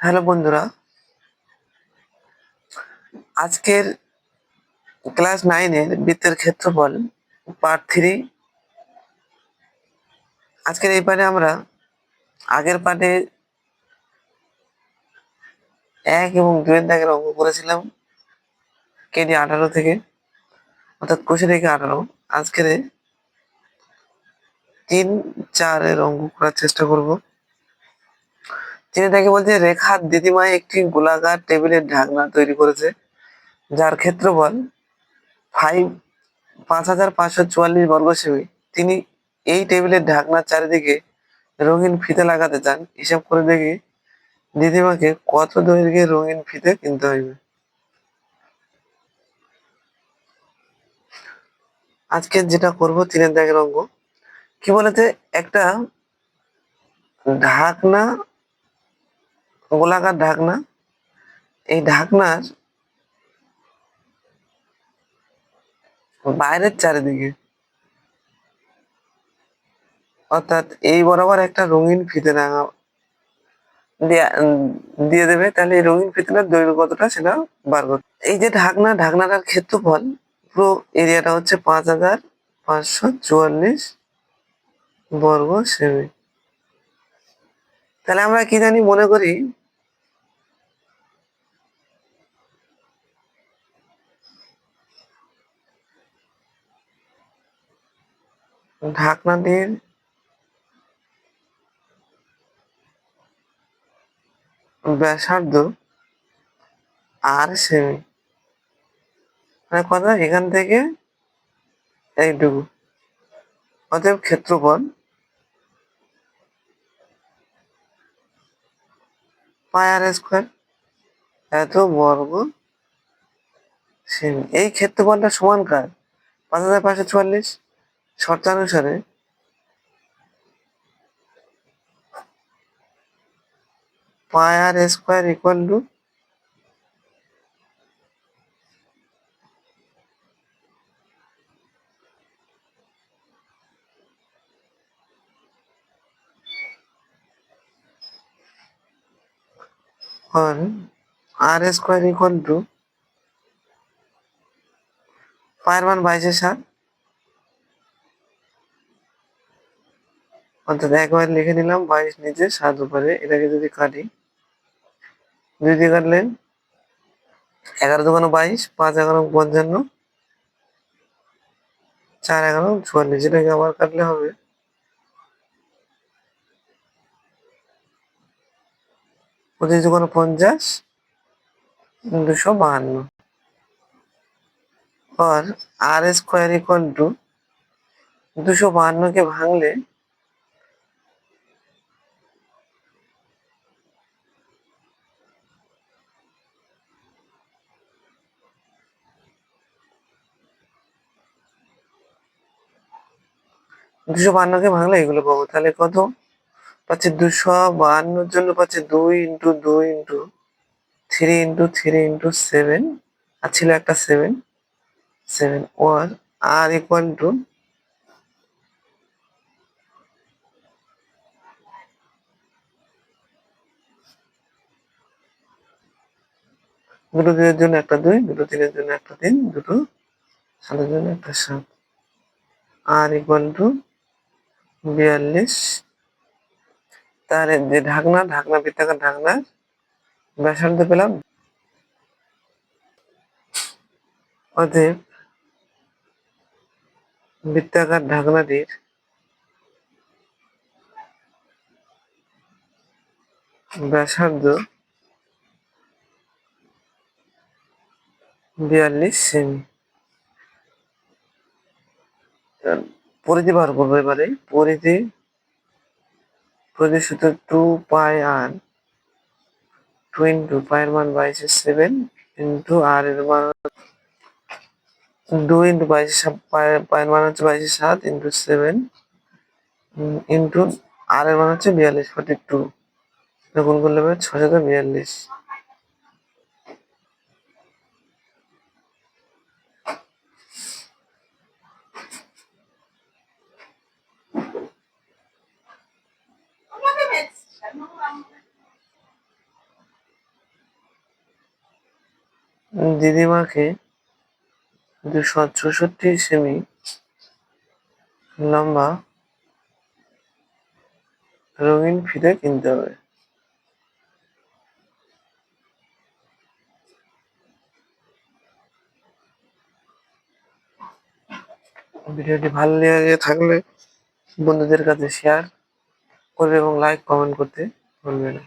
Hello বন্ধুরা। আজকের class নাইনের বৃত্তের ক্ষেত্রফল পার্ট থ্রি আজকের এই পাঠে আমরা আগের পাঠে এক এবং দুয়ের দাগের অঙ্ক করেছিলাম কেডি আঠারো থেকে, অর্থাৎ কুশি থেকে আঠারো। আজকের তিন চারের অঙ্ক করার চেষ্টা করব। তিনি তাকে বলছে, রেখা দিদিমা একটি গোলাকার টেবিলের ঢাকনা তৈরি করেছে, যার ক্ষেত্রফল ফাইভ পাঁচ হাজার পাঁচশো চুয়াল্লিশ বর্গ সেমি তিনি এই টেবিলের ঢাকনার চারিদিকে রঙিন ফিতে লাগাতে চান। হিসাব করে দেখি দিদিমাকে কত দৈর্ঘ্যের রঙিন ফিতে কিনতে হইবে। আজকে যেটা করব, তিনের দাগের অঙ্ক। কি বলেছে? একটা ঢাকনা গোলাকার ঢাকনা। এই ঢাকনার বাইরের চারিদিকে অর্থাৎ এই বরাবর একটা রঙিন ফিতে রাঙা দিয়ে- দেবে। তাহলে এই রঙিন ফিতেটার দৈর্ঘ্য কতটা সেটা বার করতে এই যে ঢাকনা ঢাকনাটার ক্ষেত্রফল, পুরো এরিয়াটা হচ্ছে পাঁচ হাজার পাঁচশো চুয়াল্লিশ বর্গ সেমি। তাহলে আমরা কি জানি, মনে করি ঢাকনাটির ব্যাসার্ধ আর সেমি। মানে কথা এখান থেকে এইটুকু। অতএব ক্ষেত্রফল পাই আর স্কোয়ার এত বর্গ সেমি। এই ক্ষেত্রফলটা সমান কার? পাঁচ হাজার পাঁচশো চুয়াল্লিশ। শর্তানুসারে pi R square equal to r square equal to পায়ের মান বাইশের সাত। অর্থাৎ একবার লিখে নিলাম বাইশ নিচে সাত উপরে, এটাকে যদি কাটি দুই কাটলেন, এগারো দোকানো বাইশ, পাঁচ এগারো পঞ্চান্ন, চার এগারো চুয়াল্লিশ, এটাকে আবার কাটলে হবে। পঁচিশ দোকানো পঞ্চাশ, দুশো বাহান্ন। আর আর স্কোয়ার ইকুয়াল টু, দুশো বাহান্নকে ভাঙলে দুশো বাহান্নকে ভাঙলে এগুলো পাবো। তাহলে কত? পাচ্ছে দুশো বাহান্নর জন্য পাচ্ছে দুই ইন্টু দুই into three into three into seven. আর ছিল একটা সেভেন। সেভেন ওয়ার আর ইকুয়াল টু দুটো দিনের জন্য একটা দুই, দুটো তিনের জন্য একটা তিন, দুটো সাতের জন্য একটা সাত। আর ইকুয়াল টু বিয়াল্লিশ। তাহলে যে ঢাকনা ঢাকনা বৃত্তাকার ঢাকনা ব্যাসার্ধ পেলাম। অতএব বৃত্তাকার ঢাকনাটির ব্যাসার্ধ বিয়াল্লিশ সেমি। পরিধি বার করব এবারে। পরিধি পরিধি two pi R two into পায়ের মান বাইশে সেভেন ইন্টু আর এর মান দুই ইন্টু বাইশে পায়ের মান হচ্ছে বাইশে সাত ইন্টু সেভেন ইন্টু আর এর মান হচ্ছে বিয়াল্লিশ ফর্টি টু গুণ করলে ছশত বিয়াল্লিশ। দিদিমাকে দুশো চৌষট্টি সেমি লম্বা রঙিন ফিতে কিনতে হবে। ভিডিওটি ভালো লেগে থাকলে বন্ধুদের কাছে শেয়ার করবে এবং লাইক কমেন্ট করতে। Olvera